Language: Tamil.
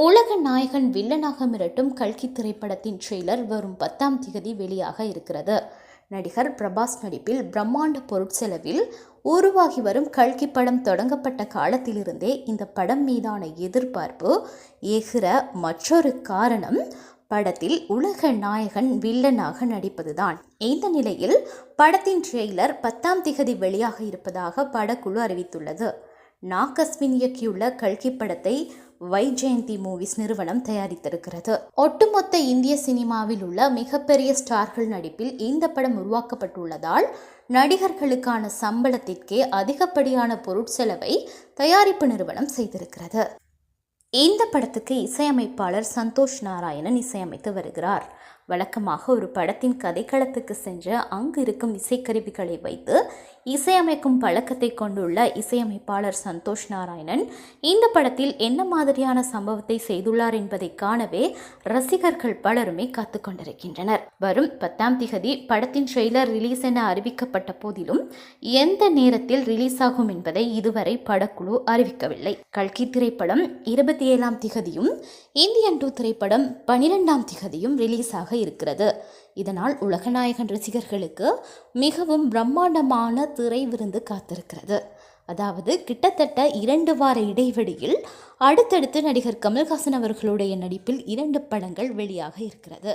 உலக நாயகன் வில்லனாக மிரட்டும் கல்கி திரைப்படத்தின் ட்ரெய்லர் வரும் பத்தாம் திகதி வெளியாக இருக்கிறது. நடிகர் பிரபாஸ் நடிப்பில் பிரம்மாண்ட பொருட்செலவில் உருவாகி வரும் கல்கி படம் தொடங்கப்பட்ட காலத்திலிருந்தே இந்த படம் மீதான எதிர்பார்ப்பு ஏகிற மற்றொரு காரணம் படத்தில் உலக நாயகன் வில்லனாக நடிப்பதுதான். இந்த நிலையில் படத்தின் ட்ரெய்லர் பத்தாம் திகதி வெளியாக இருப்பதாக படக்குழு அறிவித்துள்ளது. நாகஸ்வின் இயக்கியுள்ள கல்கி படத்தை வைஜெயந்தி மூவிஸ் நிறுவனம் தயாரித்திருக்கிறது. ஒட்டுமொத்த இந்திய சினிமாவில் உள்ள மிகப்பெரிய ஸ்டார்கள் நடிப்பில் இந்த படம் உருவாக்கப்பட்டுள்ளதால் நடிகர்களுக்கான சம்பளத்திற்கே அதிகப்படியான பொருட்செலவை தயாரிப்பு நிறுவனம் செய்திருக்கிறது. இந்த படத்துக்கு இசையமைப்பாளர் சந்தோஷ் நாராயணன் இசையமைத்து வருகிறார். வழக்கமாக ஒரு படத்தின் கதைக்களத்துக்கு சென்று அங்கு இருக்கும் இசைக்கருவிகளை வைத்து இசையமைக்கும் பழக்கத்தை கொண்டுள்ள இசையமைப்பாளர் சந்தோஷ் நாராயணன் இந்த படத்தில் என்ன மாதிரியான சம்பவத்தை செய்துள்ளார் என்பதை காணவே ரசிகர்கள் பலருமே காத்து கொண்டிருக்கின்றனர். வரும் பத்தாம் திகதி படத்தின் ட்ரெய்லர் ரிலீஸ் என அறிவிக்கப்பட்ட போதிலும் எந்த நேரத்தில் ரிலீஸ் ஆகும் என்பதை இதுவரை படக்குழு அறிவிக்கவில்லை. கல்கி திரைப்படம் இருபத்தி ஏழாம் திகதியும் இந்தியன் டூ திரைப்படம் பனிரெண்டாம் திகதியும் ரிலீஸ் ஆக இருக்கிறது. இதனால் உலகநாயகன் ரசிகர்களுக்கு மிகவும் பிரம்மாண்டமான திரை விருந்து காத்திருக்கிறது. அதாவது கிட்டத்தட்ட இரண்டு வார இடைவெளியில் அடுத்தடுத்து நடிகர் கமல்ஹாசன் அவர்களுடைய நடிப்பில் இரண்டு படங்கள் வெளியாக இருக்கிறது.